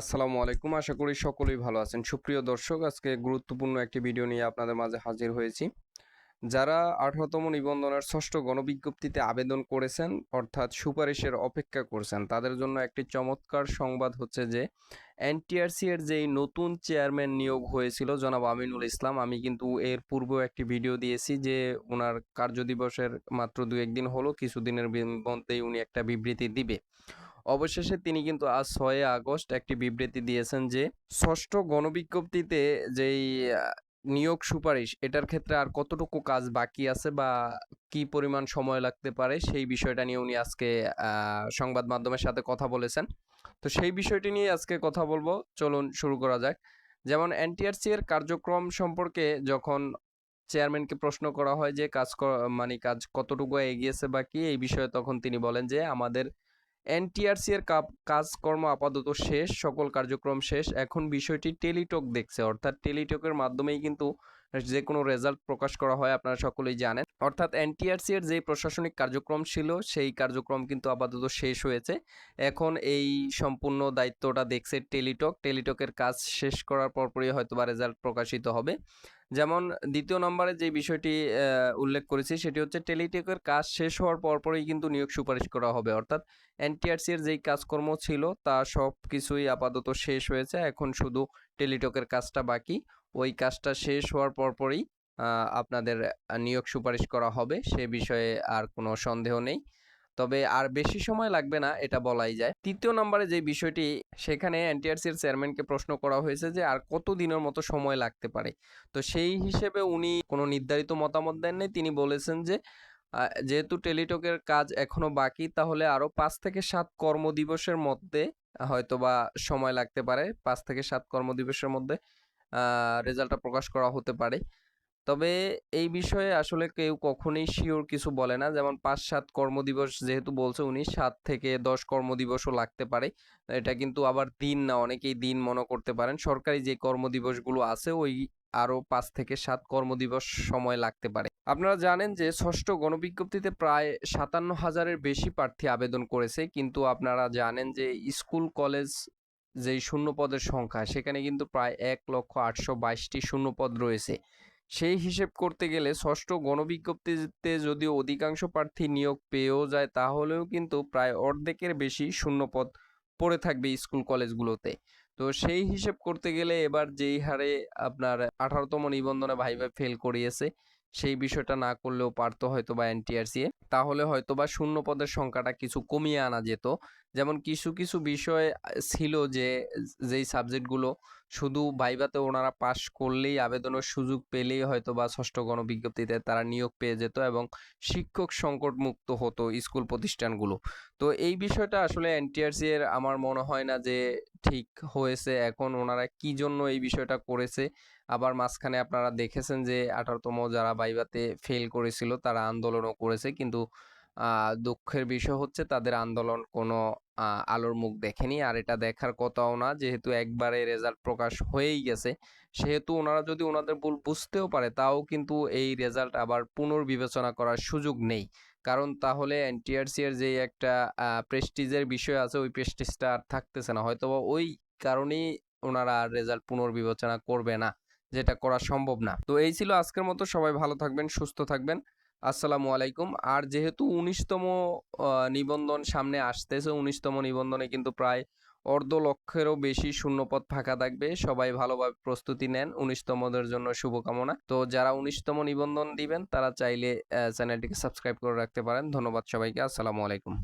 আসসালামু আলাইকুম। আশা করি সকলেই ভালো আছেন। সুপ্রিয় দর্শক, আজকে গুরুত্বপূর্ণ একটি ভিডিও নিয়ে আপনাদের মাঝে হাজির হয়েছি। যারা আঠারোতম নিবন্ধনের ষষ্ঠ গণবিজ্ঞপ্তিতে আবেদন করেছেন, অর্থাৎ সুপারিশের অপেক্ষা করছেন, তাদের জন্য একটি চমৎকার সংবাদ হচ্ছে যে, এনটিআরসি এর যেই নতুন চেয়ারম্যান নিয়োগ হয়েছিল জনাব আমিনুল ইসলাম, আমি কিন্তু এর পূর্বেও একটি ভিডিও দিয়েছি যে ওনার কার্যদিবসের মাত্র দু একদিন হলো, কিছুদিনের মধ্যেই উনি একটা বিবৃতি দিবে। অবশেষে তিনি কিন্তু আজ ছয় আগস্ট একটি বিবৃতি দিয়েছেন যে, ষষ্ঠ গণবিজ্ঞপ্তিতে যেই নিয়োগ সুপারিশ, এটার ক্ষেত্রে আর কতটুকু কাজ বাকি আছে বা কি পরিমাণ সময় লাগতে পারে, সেই বিষয়টা নিয়ে উনি আজকে সংবাদ মাধ্যমের সাথে কথা বলেছেন। তো সেই বিষয়টি নিয়ে আজকে কথা বলব। চলুন শুরু করা যাক। যেমন এনটিআরসি এর কার্যক্রম সম্পর্কে যখন চেয়ারম্যানকে প্রশ্ন করা হয় যে, কাজ মানে কাজ কতটুকু এগিয়েছে বা কি, এই বিষয়ে তখন তিনি বলেন যে, আমাদের এনটিআরসি এর কাজকর্ম আপাতত শেষ, সকল কার্যক্রম শেষ। এখন বিষয়টি টেলিটক দেখছে, অর্থাৎ টেলিটকের মাধ্যমেই কিন্তু যে কোনো রেজাল্ট প্রকাশ করা হয় আপনারা সকলেই জানেন। অর্থাৎ এনটিআরসি এর যে প্রশাসনিক কার্যক্রম ছিল, সেই কার্যক্রম কিন্তু আপাতত শেষ হয়েছে। এখন এই সম্পূর্ণ দায়িত্বটা দেখছে টেলিটক টেলিটকের কাজ শেষ করার পরপরই হয়তো বা রেজাল্ট প্রকাশিত হবে। যেমন দ্বিতীয় নম্বরে যে বিষয়টি উল্লেখ করেছি, সেটি হচ্ছে টেলিটকের কাজ শেষ হওয়ার পরপরই কিন্তু নিয়োগ সুপারিশ করা হবে। অর্থাৎ এনটিআরসি এর যেই কাজকর্ম ছিল, তা সব কিছুই আপাতত শেষ হয়েছে। এখন শুধু টেলিটকের কাজটা বাকি। ওই কাজটা শেষ হওয়ার পরপরই আপনাদের নিয়োগ সুপারিশ করা হবে, সে বিষয়ে আর কোনো সন্দেহ নেই। তবে আর বেশি সময় লাগবে না, এটা বলাই যায়। তৃতীয় নম্বরে যে বিষয়টি, সেখানে এনটিআরসির চেয়ারম্যানকে প্রশ্ন করা হয়েছে যে, আর কত দিনের মতো সময় লাগতে পারে? তো সেই হিসেবে উনি কোনো নির্ধারিত মতামত দেননি তিনি বলেছেন যে যেহেতু টেলিটকের কাজ এখনও বাকি, তাহলে আরও পাঁচ থেকে সাত কর্মদিবসের মধ্যে, হয়তোবা সময় লাগতে পারে, পাঁচ থেকে সাত কর্মদিবসের মধ্যে রেজাল্টটা প্রকাশ করা হতে পারে। তবে এই বিষয়ে আসলে কেউ কখনোই শিওর কিছু বলে না। যেমন পাঁচ সাত কর্মদিবস যেহেতু বলছে উনি, সাত থেকে দশ কর্মদিবসও লাগতে পারে। এটা কিন্তু আবার দিন না, অনেকেই দিন মনে করতে পারেন। সরকারি যে কর্মদিবসগুলো আছে, ওই আরও পাঁচ থেকে সাত কর্মদিবস সময় লাগতে পারে। আপনারা জানেন যে ষষ্ঠ গণবিজ্ঞপ্তিতে প্রায় সাতান্ন হাজারের বেশি প্রার্থী আবেদন করেছে। কিন্তু আপনারা জানেন যে স্কুল, কলেজ যেই শূন্য পদের সংখ্যা, সেখানে কিন্তু প্রায় এক লক্ষ আটশো বাইশটি শূন্য পদ রয়েছে। সেই হিসেব করতে গেলে ষষ্ঠ গণবিজ্ঞপ্তিতে যদি অধিকাংশ প্রার্থী নিয়োগ পেয়েও যায়, তাহলেও কিন্তু প্রায় অর্ধেকের বেশি শূন্যপদ পড়ে থাকবে স্কুল কলেজগুলোতে। তো সেই হিসেব করতে গেলে এবার যেই হারে আপনার আঠারোতম নিবন্ধনে ভাই ভাই ফেল করিয়েছে সেই বিষয়টা না করলেও পারতো হয়তো বা এনটিআরসি তাহলে হয়তো বা শূন্য পদের সংখ্যাটা কিছু কমিয়ে আনা যেত। যেমন কিছু কিছু বিষয় ছিল যে, যেই সাবজেক্টগুলো শুধু ভাইভাতে ওনারা পাশ করলেই আবেদনের সুযোগ পেলেই হয়তো বা ষষ্ঠ গণবিজ্ঞপ্তিতে তারা নিয়োগ পেয়ে যেত এবং শিক্ষক সংকট মুক্ত হতো স্কুল প্রতিষ্ঠানগুলো। তো এই বিষয়টা আসলে এনটিআরসি এর আমার মনে হয় না যে ঠিক হয়েছে। এখন ওনারা কি জন্য এই বিষয়টা করেছে? আবার মাঝখানে আপনারা দেখেছেন যে আঠারোতম যারা বাইবাতে ফেল করেছিল তারা আন্দোলনও করেছে। কিন্তু দুঃখের বিষয় হচ্ছে তাদের আন্দোলন কোনো আলোর মুখ দেখেনি। আর এটা দেখার কথাও না, যেহেতু একবারে রেজাল্ট প্রকাশ হয়েই গেছে, সেহেতু ওনারা যদি ওনাদের ভুল বুঝতেও পারে, তাও কিন্তু এই রেজাল্ট আবার পুনর্বিবেচনা করার সুযোগ নেই। কারণ তাহলে এনটিআরসি এর যে একটা প্রেস্টিজের বিষয় আছে, ওই প্রেস্টিজটা আর থাকতেছে না। হয়তোবা ওই কারণেই ওনারা আর রেজাল্ট পুনর্বিবেচনা করবে না, যেটা করা সম্ভব না। তো এই ছিল আজকের মতো। সবাই ভালো থাকবেন, সুস্থ থাকবেন। আসসালামু আলাইকুম। আর যেহেতু উনিশতম নিবন্ধন সামনে আসতেছে, উনিশতম নিবন্ধনে কিন্তু প্রায় অর্ধ লক্ষেরও বেশি শূন্যপদ ফাঁকা থাকবে। সবাই ভালোভাবে প্রস্তুতি নেন, উনিশতমদের জন্য শুভকামনা। তো যারা উনিশতম নিবন্ধন দিবেন, তারা চাইলে চ্যানেলটিকে সাবস্ক্রাইব করে রাখতে পারেন। ধন্যবাদ সবাইকে। আসসালামু আলাইকুম।